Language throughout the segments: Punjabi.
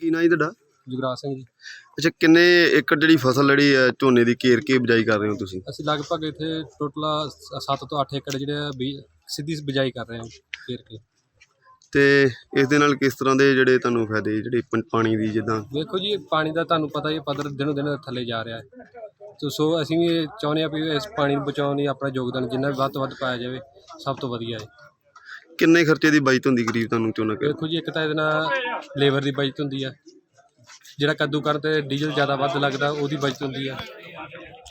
ਕੀ ਨਾਂ ਜੀ ਤੁਹਾਡਾ? ਜੁਗਰਾਜ ਸਿੰਘ ਜੀ। ਅੱਛਾ ਕਿੰਨੇ ਏਕੜ ਜਿਹੜੀ ਫਸਲ ਜਿਹੜੀ ਹੈ ਝੋਨੇ ਦੀ ਘੇਰ ਕੇ ਬਿਜਾਈ ਕਰ ਰਹੇ ਹੋ ਤੁਸੀਂ? ਅਸੀਂ ਲਗਭਗ ਇੱਥੇ ਟੋਟਲ 7 ਤੋਂ 8 ਏਕੜ ਜਿਹੜੇ ਆ ਬੀ- ਸਿੱਧੀ ਬਿਜਾਈ ਕਰ ਰਹੇ ਹਾਂ ਫੇਰ ਕੇ। ਤੇ ਇਸ ਦੇ ਨਾਲ ਕਿਸ ਤਰ੍ਹਾਂ ਦੇ ਜਿਹੜੇ ਤੁਹਾਨੂੰ ਫਾਇਦੇ ਜਿਹੜੇ ਪਾਣੀ ਦੀ ਜਿੱਦਾਂ? ਵੇਖੋ ਜੀ ਪਾਣੀ ਦਾ ਤੁਹਾਨੂੰ ਪਤਾ ਹੀ ਹੈ, ਪੱਧਰ ਦਿਨੋਂ ਦਿਨ ਥੱਲੇ ਜਾ ਰਿਹਾ ਹੈ। ਤੋ ਸੋ ਅਸੀਂ ਵੀ ਇਹ ਚਾਹੁੰਦੇ ਹਾਂ ਵੀ ਇਸ ਪਾਣੀ ਨੂੰ ਬਚਾਉਣ ਲਈ ਆਪਣਾ ਯੋਗਦਾਨ ਜਿੰਨਾ ਵੀ ਵੱਧ ਤੋਂ ਵੱਧ ਪਾਇਆ ਜਾਵੇ ਸਭ ਤੋਂ ਵਧੀਆ ਹੈ। ਕਿੰਨੇ ਖਰਚੇ ਦੀ ਬਚਤ ਹੁੰਦੀ ਕਰੀਬ ਤੁਹਾਨੂੰ ਝੋਨਾ ਕਰ ਵੇਖੋ ਜੀ ਇੱਕ ਤਾਂ ਇਹਦੇ ਨਾਲ ਲੇਬਰ ਦੀ ਬਚਤ ਹੁੰਦੀ ਹੈ ਜਿਹੜਾ ਕੱਦੂ ਕਰਨ ਤੇ ਡੀਜ਼ਲ ਜ਼ਿਆਦਾ ਵੱਧ ਲੱਗਦਾ ਉਹਦੀ ਬਚਤ ਹੁੰਦੀ ਹੈ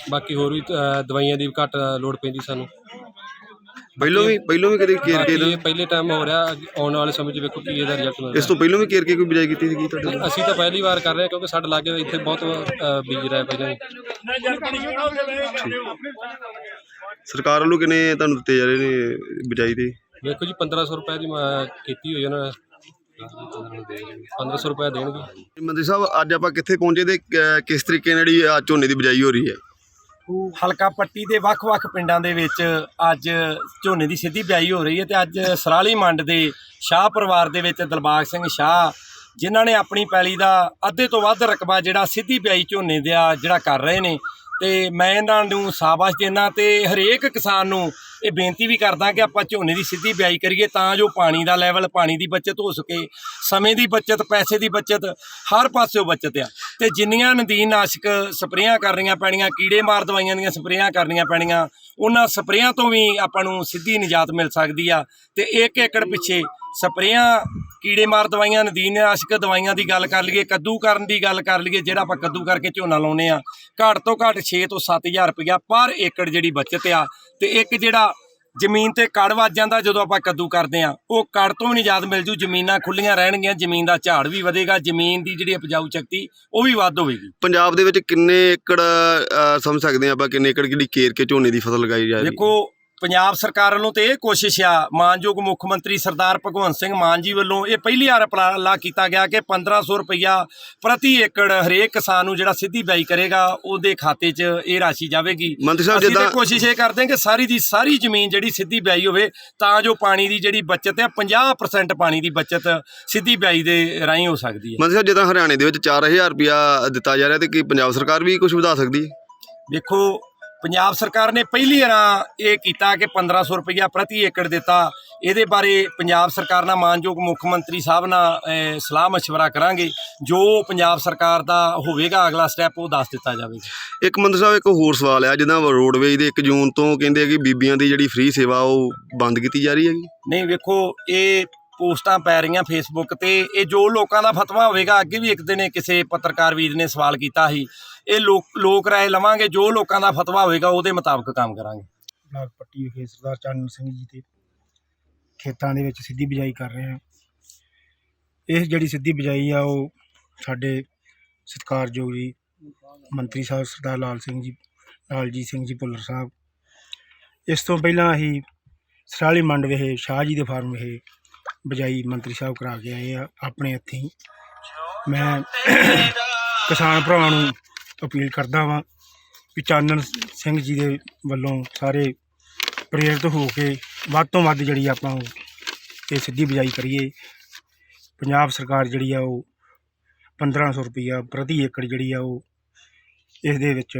ਬਾਕੀ ਹੋਰ ਵੀ ਅ, ਦਵਾਈਆਂ ਦੀ ਵੀ ਘੱਟ ਲੋੜ ਪੈਂਦੀ ਸਾਨੂੰ। ਪਹਿਲੋਂ ਵੀ ਪਹਿਲੋਂ ਵੀ ਕਦੇ ਘੇਰ ਕੇ ਇਹ ਪਹਿਲੇ ਟਾਈਮ ਹੋ ਰਿਹਾ ਅੱਗੇ ਆਉਣ ਵਾਲੇ ਸਮੇਂ 'ਚ ਵੇਖੋ ਕੀ ਇਹਦਾ ਰਿਜ਼ਲਟ ਮਿਲਦਾ। ਇਸ ਤੋਂ ਪਹਿਲੋਂ ਵੀ ਘੇਰ ਕੇ ਕੋਈ ਬਿਜਾਈ ਕੀਤੀ ਸੀਗੀ ਤੁਹਾਡੇ ਅਸੀਂ ਤਾਂ ਪਹਿਲੀ ਵਾਰ ਕਰ ਰਹੇ ਹਾਂ ਕਿਉਂਕਿ ਸਾਡੇ ਲਾਗੇ ਇੱਥੇ ਬਹੁਤ ਅ, ਬੀਜ ਰਿਹਾ ਪਹਿਲਾਂ ਹੀ ਸਰਕਾਰ ਵੱਲੋਂ ਕਿੰਨੇ ਤੁਹਾਨੂੰ ਦਿੱਤੇ ਜਾ ਰਹੇ ਨੇ ਬਿਜਾਈ ਦੇ? ਵੇਖੋ ਜੀ 1500 ਰੁਪਏ ਦੀ ਮੈਂ ਕੀਤੀ ਹੋਈ ਉਹਨਾਂ ਨੇ। 1500 ਰੁਪਏ ਦੇਣਗੇ। ਮੰਤਰੀ ਸਾਹਿਬ ਅੱਜ ਆਪਾਂ ਕਿੱਥੇ ਪਹੁੰਚੇ ਤੇ ਕ- ਕਿਸ ਤਰੀਕੇ ਨਾਲ ਜਿਹੜੀ ਆ ਝੋਨੇ ਦੀ ਬਿਜਾਈ ਹੋ ਰਹੀ ਹੈ? ਹਲਕਾ ਪੱਟੀ ਦੇ ਵੱਖ-ਵੱਖ ਪਿੰਡਾਂ ਦੇ ਵਿੱਚ ਅੱਜ ਝੋਨੇ ਦੀ ਸਿੱਧੀ ਬਿਆਈ ਹੋ ਰਹੀ ਹੈ ਤੇ ਅੱਜ ਸਰਾਲੀ ਮੰਡ ਦੇ ਸ਼ਾਹ ਪਰਿਵਾਰ ਦੇ ਵਿੱਚ ਦਿਲਬਾਗ ਸਿੰਘ ਸ਼ਾਹ ਜਿਨ੍ਹਾਂ ਨੇ ਆਪਣੀ ਪੈਲੀ ਦਾ ਅੱਧੇ ਤੋਂ ਵੱਧ ਰਕਬਾ ਜਿਹੜਾ ਸਿੱਧੀ ਬਿਆਈ ਝੋਨੇ ਦਾ ਜਿਹੜਾ ਕਰ ਰਹੇ ਨੇ। ਤੇ ਮੈਂ ਇਹਨਾਂ ਨੂੰ ਸਾਬਾਸ਼ ਦੇਣਾ ਤੇ ਹਰੇਕ ਕਿਸਾਨ ਨੂੰ ਇਹ ਬੇਨਤੀ ਵੀ ਕਰਦਾ ਕਿ ਆਪਾਂ ਝੋਨੇ ਦੀ ਸਿੱਧੀ ਬਿਆਈ ਕਰੀਏ ਤਾਂ ਜੋ ਪਾਣੀ ਦਾ ਲੈਵਲ, ਪਾਣੀ ਦੀ ਬਚਤ ਹੋ ਸਕੇ, ਸਮੇਂ ਦੀ ਬਚਤ, ਪੈਸੇ ਦੀ ਬਚਤ, ਹਰ ਪਾਸਿਓਂ ਬਚਤ ਆ। ਤੇ ਜਿੰਨੀਆਂ ਨਦੀਨ ਨਾਸ਼ਕ ਸਪਰੇਆਂ ਕਰਨੀਆਂ ਪੈਣੀਆਂ, ਕੀੜੇ ਮਾਰ ਦਵਾਈਆਂ ਦੀਆਂ ਸਪਰੇਆਂ ਕਰਨੀਆਂ ਪੈਣੀਆਂ, ਉਹਨਾਂ ਸਪਰੇਆਂ ਤੋਂ ਵੀ ਆਪਾਂ ਨੂੰ ਸਿੱਧੀ ਨਿਜਾਤ ਮਿਲ ਸਕਦੀ ਆ। ਤੇ ਇੱਕ ਏਕੜ ਪਿੱਛੇ ਸਪਰੇਆਂ ਕੀੜੇ ਮਾਰ ਦਵਾਈਆਂ ਨਦੀਨ ਨਾਸ਼ਕ ਦਵਾਈਆਂ ਦੀ ਗੱਲ ਕਰ ਲਈਏ ਕੱਦੂ ਕਰਨ ਦੀ ਗੱਲ ਕਰ ਲਈਏ ਜਿਹੜਾ ਆਪਾਂ ਕੱਦੂ ਕਰਕੇ ਝੋਨਾ ਲਾਉਨੇ ਆ ਘੱਟ ਤੋਂ ਘੱਟ 6 ਤੋਂ 7000 ਰੁਪਇਆ ਪਰ ਏਕੜ ਜਿਹੜੀ ਬਚਤ ਆ ਤੇ ਇੱਕ ਜਿਹੜਾ ਜ਼ਮੀਨ ਤੇ ਕੜ ਵੱਜ ਜਾਂਦਾ ਜਦੋਂ ਆਪਾਂ ਕੱਦੂ ਕਰਦੇ ਆ ਉਹ ਕੜ ਤੋਂ ਵੀ ਨਿਜਾਤ ਮਿਲ ਜੂ ਜ਼ਮੀਨਾਂ ਖੁੱਲੀਆਂ ਰਹਿਣਗੀਆਂ ਜ਼ਮੀਨ ਦਾ ਝਾੜ ਵੀ ਵਧੇਗਾ ਜ਼ਮੀਨ ਦੀ ਜਿਹੜੀ ਉਪਜਾਊ ਸ਼ਕਤੀ ਉਹ ਵੀ ਵੱਧ ਹੋਵੇਗੀ। ਪੰਜਾਬ ਦੇ ਵਿੱਚ ਕਿੰਨੇ ਏਕੜ ਸਮਝ ਸਕਦੇ ਹਾਂ ਆਪਾਂ ਕਿੰਨੇ ਏਕੜ ਜਿਹੜੀ ਘੇਰ ਕੇ ਝੋਨੇ ਦੀ ਫਸਲ ਲਗਾਈ ਜਾ ਰਹੀ ਹੈ? ਦੇਖੋ ਪੰਜਾਬ ਸਰਕਾਰ ਵੱਲੋਂ ਤੇ ਇਹ ਕੋਸ਼ਿਸ਼ ਆ ਮਾਨਯੋਗ ਮੁੱਖ ਮੰਤਰੀ ਸਰਦਾਰ ਭਗਵੰਤ ਸਿੰਘ ਮਾਨ ਜੀ ਵੱਲੋਂ ਇਹ ਪਹਿਲੀ ਵਾਰ ਉਪਰਾਲਾ ਕੀਤਾ ਗਿਆ ਕਿ 1500 ਰੁਪਈਆ ਪ੍ਰਤੀ ਏਕੜ ਹਰੇਕ ਕਿਸਾਨ ਨੂੰ ਜਿਹੜਾ ਸਿੱਧੀ ਬਿਜਾਈ ਕਰੇਗਾ ਉਹਦੇ ਖਾਤੇ 'ਚ ਇਹ ਰਾਸ਼ੀ ਜਾਵੇਗੀ। ਮੰਤਰੀ ਸਾਹਿਬ ਜਿੱਦਾਂ ਕੋਸ਼ਿਸ਼ ਇਹ ਕਰਦੇ ਹਾਂ ਕਿ ਸਾਰੀ ਦੀ ਸਾਰੀ ਜ਼ਮੀਨ ਜਿਹੜੀ ਸਿੱਧੀ ਬਿਜਾਈ ਹੋਵੇ ਤਾਂ ਜੋ ਪਾਣੀ ਦੀ ਜਿਹੜੀ ਬਚਤ ਹੈ 50% ਪਾਣੀ ਦੀ ਬਚਤ ਸਿੱਧੀ ਬਿਜਾਈ ਦੇ ਰਾਹੀਂ ਹੋ ਸਕਦੀ ਹੈ। ਮੰਤਰੀ ਸਾਹਿਬ ਜਿੱਦਾਂ ਹਰਿਆਣੇ ਦੇ ਵਿੱਚ 4000 ਰੁਪਿਆ ਦਿੱਤਾ ਜਾ ਰਿਹਾ ਤੇ ਕੀ ਪੰਜਾਬ ਸਰਕਾਰ ਵੀ ਕੁਝ ਵਧਾ ਸਕਦੀ ਹੈ? ਵੇਖੋ ਪੰਜਾਬ ਸਰਕਾਰ ਨੇ ਪਹਿਲੀ ਵਾਰ ਇਹ ਕੀਤਾ ਕਿ 1500 ਰੁਪਇਆ ਪ੍ਰਤੀ ਏਕੜ ਦਿੱਤਾ। ਇਹਦੇ ਬਾਰੇ ਪੰਜਾਬ ਸਰਕਾਰ ਨਾਲ ਮਾਨਯੋਗ ਮੁੱਖ ਮੰਤਰੀ ਸਾਹਿਬ ਨਾਲ ਸਲਾਹ مشਵਰਾ ਕਰਾਂਗੇ। ਜੋ ਪੰਜਾਬ ਸਰਕਾਰ ਦਾ ਹੋਵੇਗਾ ਅਗਲਾ ਸਟੈਪ ਉਹ ਦੱਸ ਦਿੱਤਾ ਜਾਵੇਗਾ। ਇੱਕ ਮੰਤਰੀ ਸਾਹਿਬ ਇੱਕ ਹੋਰ ਸਵਾਲ ਹੈ ਜਿੱਦਾਂ ਰੋਡਵੇਜ ਦੇ 1 ਜੂਨ ਤੋਂ ਕਹਿੰਦੇ ਕਿ ਬੀਬੀਆਂ ਦੀ ਜਿਹੜੀ ਫ੍ਰੀ ਸੇਵਾ ਉਹ ਬੰਦ ਕੀਤੀ ਜਾ ਰਹੀ ਹੈਗੀ। ਨਹੀਂ ਵੇਖੋ ਇਹ ਪੋਸਟਾਂ ਪੈ ਰਹੀਆਂ ਫੇਸਬੁੱਕ ਤੇ, ਇਹ ਜੋ ਲੋਕਾਂ ਦਾ ਫਤਵਾ ਹੋਵੇਗਾ, ਅੱਗੇ ਵੀ ਇੱਕ ਦਿਨ ਕਿਸੇ ਪੱਤਰਕਾਰ ਵੀਰ ਨੇ ਸਵਾਲ ਕੀਤਾ ਸੀ। ਇਹ ਲੋਕ ਲੋਕ ਰਾਏ ਲਵਾਂਗੇ, ਜੋ ਲੋਕਾਂ ਦਾ ਫਤਵਾ ਹੋਵੇਗਾ, ਉਹਦੇ ਮੁਤਾਬਕ ਕੰਮ ਕਰਾਂਗੇ। ਬਲਾਕ ਪੱਟੀ ਵਿਖੇ ਸਰਦਾਰ ਚਾਨਣ ਸਿੰਘ ਜੀ ਤੇ ਖੇਤਾਂ ਦੇ ਵਿੱਚ ਸਿੱਧੀ ਬਿਜਾਈ ਕਰ ਰਹੇ ਹਾਂ। ਇਹ ਜਿਹੜੀ ਸਿੱਧੀ ਬਿਜਾਈ ਆ, ਉਹ ਸਾਡੇ ਸਤਿਕਾਰਯੋਗ ਜੀ ਮੰਤਰੀ ਸਾਹਿਬ ਸਰਦਾਰ ਲਾਲ ਸਿੰਘ ਜੀ, ਲਾਲਜੀਤ ਸਿੰਘ ਜੀ ਭੁੱਲਰ ਸਾਹਿਬ। ਇਸ ਤੋਂ ਪਹਿਲਾਂ ਅਸੀਂ ਸਰਾਲੀ ਮੰਡ ਵਿਖੇ, ਸ਼ਾਹ ਜੀ ਦੇ ਫਾਰਮ ਵਿਖੇ ਬਿਜਾਈ ਮੰਤਰੀ ਸਾਹਿਬ ਕਰਾ ਕੇ ਆਏ ਆ ਆਪਣੇ ਹੱਥੀਂ। ਮੈਂ ਕਿਸਾਨ ਭਰਾਵਾਂ ਨੂੰ ਅਪੀਲ ਕਰਦਾ ਵਾਂ ਵੀ ਚਾਨਣ ਸਿੰਘ ਜੀ ਦੇ ਵੱਲੋਂ ਸਾਰੇ ਪ੍ਰੇਰਿਤ ਹੋ ਕੇ ਵੱਧ ਤੋਂ ਵੱਧ ਜਿਹੜੀ ਆਪਾਂ ਇਹ ਸਿੱਧੀ ਬਿਜਾਈ ਕਰੀਏ। ਪੰਜਾਬ ਸਰਕਾਰ ਜਿਹੜੀ ਆ ਉਹ 1500 ਰੁਪਈਆ ਪ੍ਰਤੀ ਏਕੜ ਜਿਹੜੀ ਆ ਉਹ ਇਸ ਦੇ ਵਿੱਚ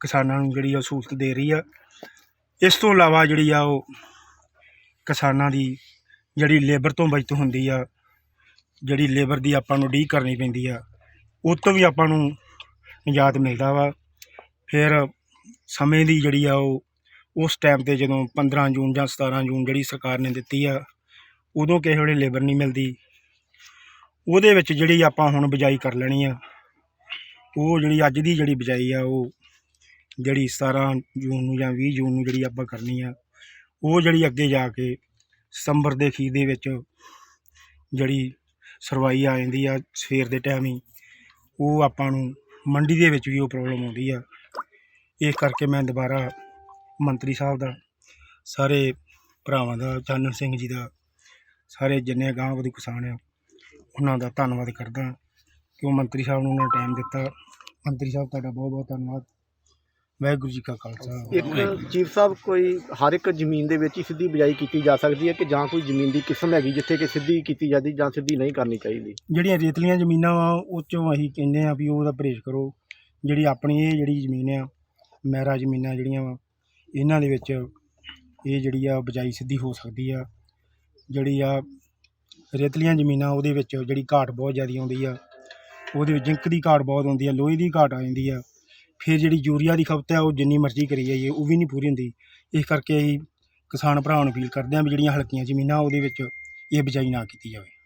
ਕਿਸਾਨਾਂ ਨੂੰ ਜਿਹੜੀ ਆ ਸਹੂਲਤ ਦੇ ਰਹੀ ਆ। ਇਸ ਤੋਂ ਇਲਾਵਾ ਜਿਹੜੀ ਆ ਉਹ ਕਿਸਾਨਾਂ ਦੀ ਜਿਹੜੀ ਲੇਬਰ ਤੋਂ ਬਚਤ ਹੁੰਦੀ ਆ, ਜਿਹੜੀ ਲੇਬਰ ਦੀ ਆਪਾਂ ਨੂੰ ਡੀ ਕਰਨੀ ਪੈਂਦੀ ਆ, ਉਹ ਤੋਂ ਵੀ ਆਪਾਂ ਨੂੰ ਨਿਜਾਤ ਮਿਲਦਾ ਵਾ। ਫਿਰ ਸਮੇਂ ਦੀ ਜਿਹੜੀ ਆ ਉਹ, ਉਸ ਟਾਈਮ ਤੇ ਜਦੋਂ 15 ਜੂਨ ਜਾਂ 17 ਜੂਨ ਜਿਹੜੀ ਸਰਕਾਰ ਨੇ ਦਿੱਤੀ ਆ, ਉਦੋਂ ਕਿਸੇ ਵੇਲੇ ਲੇਬਰ ਨਹੀਂ ਮਿਲਦੀ। ਉਹਦੇ ਵਿੱਚ ਜਿਹੜੀ ਆਪਾਂ ਹੁਣ ਬਿਜਾਈ ਕਰ ਲੈਣੀ ਆ, ਉਹ ਜਿਹੜੀ ਅੱਜ ਦੀ ਜਿਹੜੀ ਬਿਜਾਈ ਆ, ਉਹ ਜਿਹੜੀ 17 ਜੂਨ ਨੂੰ ਜਾਂ 20 ਜੂਨ ਨੂੰ ਜਿਹੜੀ ਆਪਾਂ ਕਰਨੀ ਆ, ਉਹ ਜਿਹੜੀ ਅੱਗੇ ਜਾ ਕੇ ਸਤੰਬਰ ਦੇ ਅਖੀਰ ਦੇ ਵਿੱਚ ਜਿਹੜੀ ਸਰਵਾਈ ਆ ਜਾਂਦੀ ਆ ਸਵੇਰ ਦੇ ਟਾਈਮ ਹੀ, ਉਹ ਆਪਾਂ ਨੂੰ ਮੰਡੀ ਦੇ ਵਿੱਚ ਵੀ ਉਹ ਪ੍ਰੋਬਲਮ ਆਉਂਦੀ ਆ। ਇਸ ਕਰਕੇ ਮੈਂ ਦੁਬਾਰਾ ਮੰਤਰੀ ਸਾਹਿਬ ਦਾ, ਸਾਰੇ ਭਰਾਵਾਂ ਦਾ, ਚਾਨਣ ਸਿੰਘ ਜੀ ਦਾ, ਸਾਰੇ ਜਿੰਨੇ ਗਾਂਵ ਦੇ ਕਿਸਾਨ ਆ, ਉਹਨਾਂ ਦਾ ਧੰਨਵਾਦ ਕਰਦਾ ਕਿ ਉਹ ਮੰਤਰੀ ਸਾਹਿਬ ਨੂੰ ਉਹਨਾਂ ਟਾਈਮ ਦਿੱਤਾ। ਮੰਤਰੀ ਸਾਹਿਬ, ਤੁਹਾਡਾ ਬਹੁਤ ਬਹੁਤ ਧੰਨਵਾਦ। ਵਾਹਿਗੁਰੂ ਜੀ ਕਾ ਖਾਲਸਾ। ਇੱਕ ਚੀਫ ਸਾਹਿਬ ਕੋਈ ਹਰ ਇੱਕ ਜ਼ਮੀਨ ਦੇ ਵਿੱਚ ਹੀ ਸਿੱਧੀ ਬਿਜਾਈ ਕੀਤੀ ਜਾ ਸਕਦੀ ਹੈ ਕਿ ਜਾਂ ਕੋਈ ਜ਼ਮੀਨ ਦੀ ਕਿਸਮ ਹੈਗੀ ਜਿੱਥੇ ਕਿ ਸਿੱਧੀ ਕੀਤੀ ਜਾਂਦੀ ਜਾਂ ਸਿੱਧੀ ਨਹੀਂ ਕਰਨੀ ਚਾਹੀਦੀ? ਜਿਹੜੀਆਂ ਰੇਤਲੀਆਂ ਜ਼ਮੀਨਾਂ ਵਾ ਉਹ 'ਚੋਂ ਅਸੀਂ ਕਹਿੰਦੇ ਆ ਵੀ ਉਹਦਾ ਪਰਹੇਜ਼ ਕਰੋ। ਜਿਹੜੀ ਆਪਣੀ ਇਹ ਜਿਹੜੀ ਜ਼ਮੀਨ ਆ ਮਹਿਰਾ ਜ਼ਮੀਨਾਂ ਜਿਹੜੀਆਂ ਵਾ ਇਹਨਾਂ ਦੇ ਵਿੱਚ ਇਹ ਜਿਹੜੀ ਆ ਬਿਜਾਈ ਸਿੱਧੀ ਹੋ ਸਕਦੀ ਆ। ਜਿਹੜੀ ਆ ਰੇਤਲੀਆਂ ਜ਼ਮੀਨਾਂ ਉਹਦੇ ਵਿੱਚ ਜਿਹੜੀ ਘਾਟ ਬਹੁਤ ਜ਼ਿਆਦਾ ਆਉਂਦੀ ਆ। ਉਹਦੇ ਵਿੱਚ ਜਿੰਕ ਦੀ ਘਾਟ ਬਹੁਤ ਆਉਂਦੀ ਆ ਲੋਹੇ ਦੀ ਘਾਟ ਆ ਜਾਂਦੀ ਆ। ਫਿਰ ਜਿਹੜੀ ਯੂਰੀਆ ਦੀ ਖਪਤ ਹੈ, ਉਹ ਜਿੰਨੀ ਮਰਜ਼ੀ ਕਰੀ ਜਾਈਏ, ਉਹ ਵੀ ਨਹੀਂ ਪੂਰੀ ਹੁੰਦੀ। ਇਸ ਕਰਕੇ ਅਸੀਂ ਕਿਸਾਨ ਭਰਾਵਾਂ ਨੂੰ ਅਪੀਲ ਕਰਦੇ ਹਾਂ ਵੀ ਜਿਹੜੀਆਂ ਹਲਕੀਆਂ ਜ਼ਮੀਨਾਂ ਉਹਦੇ ਵਿੱਚ ਇਹ ਬਿਜਾਈ ਨਾ ਕੀਤੀ ਜਾਵੇ।